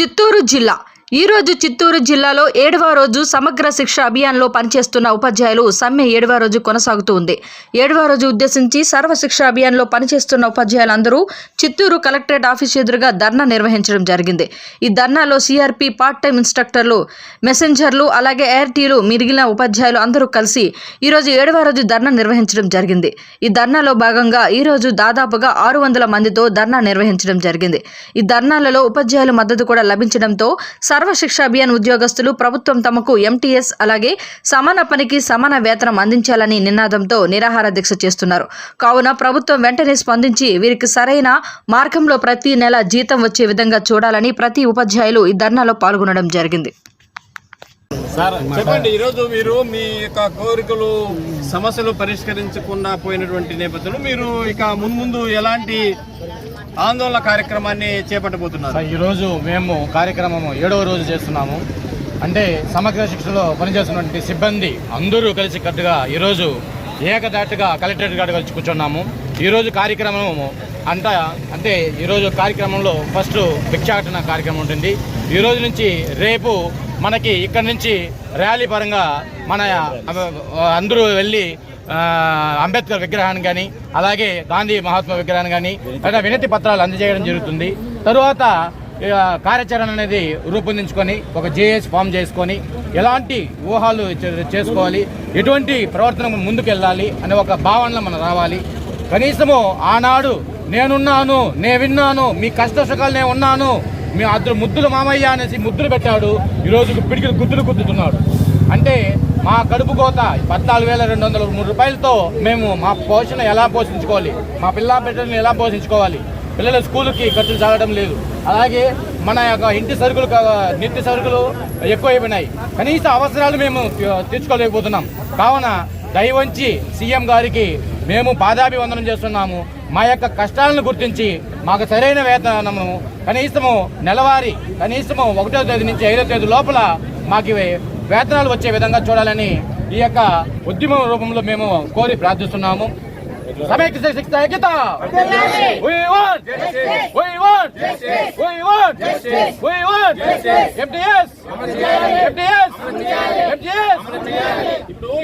చిత్తూరు జిల్లా ఈ రోజు చిత్తూరు జిల్లాలో ఏడవ రోజు సమగ్ర శిక్ష అభియాన్లో పనిచేస్తున్న ఉపాధ్యాయులు సమ్మె ఏడవ రోజు కొనసాగుతూ ఉంది. ఏడవ రోజు ఉద్దేశించి సర్వశిక్ష అభియాన్లో పనిచేస్తున్న ఉపాధ్యాయులందరూ చిత్తూరు కలెక్టరేట్ ఆఫీస్ ఎదురుగా ధర్నా నిర్వహించడం జరిగింది. ఈ ధర్నాలో సిఆర్పి పార్ట్ టైం ఇన్స్ట్రక్టర్లు మెసెంజర్లు అలాగే ఏఆర్టీలు మిగిలిన ఉపాధ్యాయులు అందరూ కలిసి ఈ రోజు ఏడవ రోజు ధర్నా నిర్వహించడం జరిగింది. ఈ ధర్నాలో భాగంగా ఈ రోజు దాదాపుగా ఆరు వందల మందితో ధర్నా నిర్వహించడం జరిగింది. ఈ ధర్నాలలో ఉపాధ్యాయుల మద్దతు కూడా లభించడంతో సర్వశిక్ష అభియాన్ ఉద్యోగస్తులు ప్రభుత్వం తమకు ఎంటీఎస్ అలాగే సమాన పనికి సమాన వేతనం అందించాలని నినాదంతో నిరాహార దీక్ష చేస్తున్నారు. కావున ప్రభుత్వం వెంటనే స్పందించి వీరికి సరైన మార్గంలో ప్రతి నెల జీతం వచ్చే విధంగా చూడాలని ప్రతి ఉపాధ్యాయులు ఈ ధర్నాలో పాల్గొనడం జరిగింది. సార్ చెప్పండి ఈరోజు మీరు మీ యొక్క కోరికలు సమస్యలు పరిష్కరించకుండా పోయినటువంటి నేపథ్యంలో మీరు ఇక ముందు ఎలాంటి ఆందోళన కార్యక్రమాన్ని చేపట్టబోతున్నారు. ఈరోజు మేము కార్యక్రమము ఏడవ రోజు చేస్తున్నాము. అంటే సమగ్ర శిక్షణలో పనిచేస్తున్నటువంటి సిబ్బంది అందరూ కలిసి కట్టుగా ఈరోజు ఏకదాటిగా కలెక్టరేట్ గారు కలిసి కూర్చున్నాము. ఈరోజు కార్యక్రమము అంట అంటే ఈరోజు కార్యక్రమంలో ఫస్ట్ భిక్షాటన కార్యక్రమం ఉంటుంది. ఈ రోజు నుంచి రేపు మనకి ఇక్కడ నుంచి ర్యాలీ పరంగా మన అందరూ వెళ్ళి అంబేద్కర్ విగ్రహాన్ని కానీ అలాగే గాంధీ మహాత్మా విగ్రహాన్ని కానీ లేదా వినతి పత్రాలు అందజేయడం జరుగుతుంది. తరువాత కార్యాచరణ అనేది రూపొందించుకొని ఒక జేఎస్ ఫామ్ చేసుకొని ఎలాంటి ఊహాలు చే- చేసుకోవాలి ఎటువంటి ప్రవర్తన ముందుకు వెళ్ళాలి అనే ఒక భావనలో మనం రావాలి. కనీసము ఆనాడు నేనున్నాను నే విన్నాను మీ కష్ట సుఖాలు నేను ఉన్నాను మీ అద్దరు ముద్దులు మామయ్య అనేసి ముద్దులు పెట్టాడు ఈరోజు పిడికి గుద్దులు గుద్దుతున్నాడు. అంటే మా కడుపు కోత పద్నాలుగు వేల రెండు వందల మూడు రూపాయలతో మేము మా పోషణ ఎలా పోషించుకోవాలి? మా పిల్ల బిడ్డలను ఎలా పోషించుకోవాలి? పిల్లల స్కూల్కి ఖర్చులు చాలడం లేదు. అలాగే మన యొక్క ఇంటి సరుకులు నిత్య సరుకులు ఎక్కువైపోయినాయి. కనీస అవసరాలు మేము తీర్చుకోలేకపోతున్నాం. కావున దయవంచి సీఎం గారికి మేము పాదాభివందనం చేస్తున్నాము. మా యొక్క కష్టాలను గుర్తించి మాకు సరైన వేతనము కనీసము నెలవారీ కనీసము ఒకటో తేదీ నుంచి ఐదో తేదీ లోపల మాకు వేతనాలు వచ్చే విధంగా చూడాలని ఈ యొక్క ఉద్యమం రూపంలో మేము కోరి ప్రార్థిస్తున్నాము. సమైక్య శిక్ష ఐక్యత ఇప్పుడు